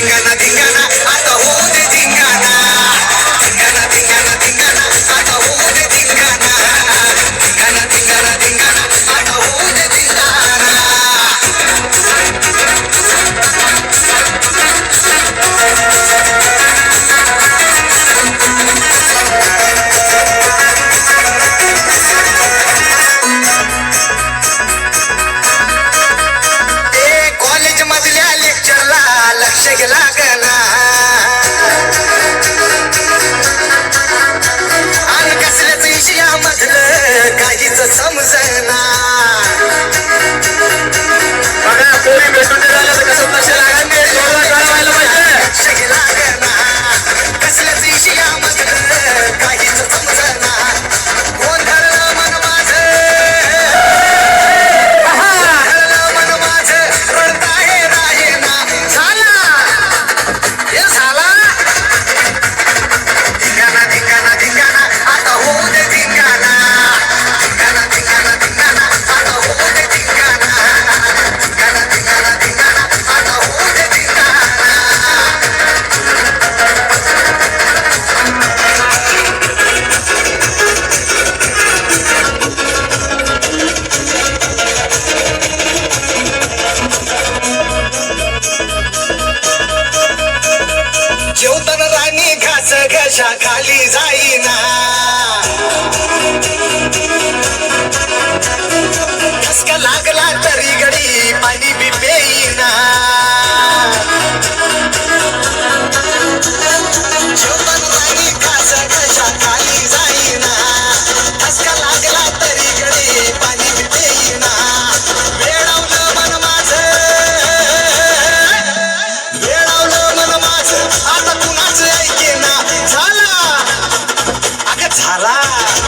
ganadi ganadi take a lot. पाणी घास घशा खाली जाईना. ठसका लागला ঝালা।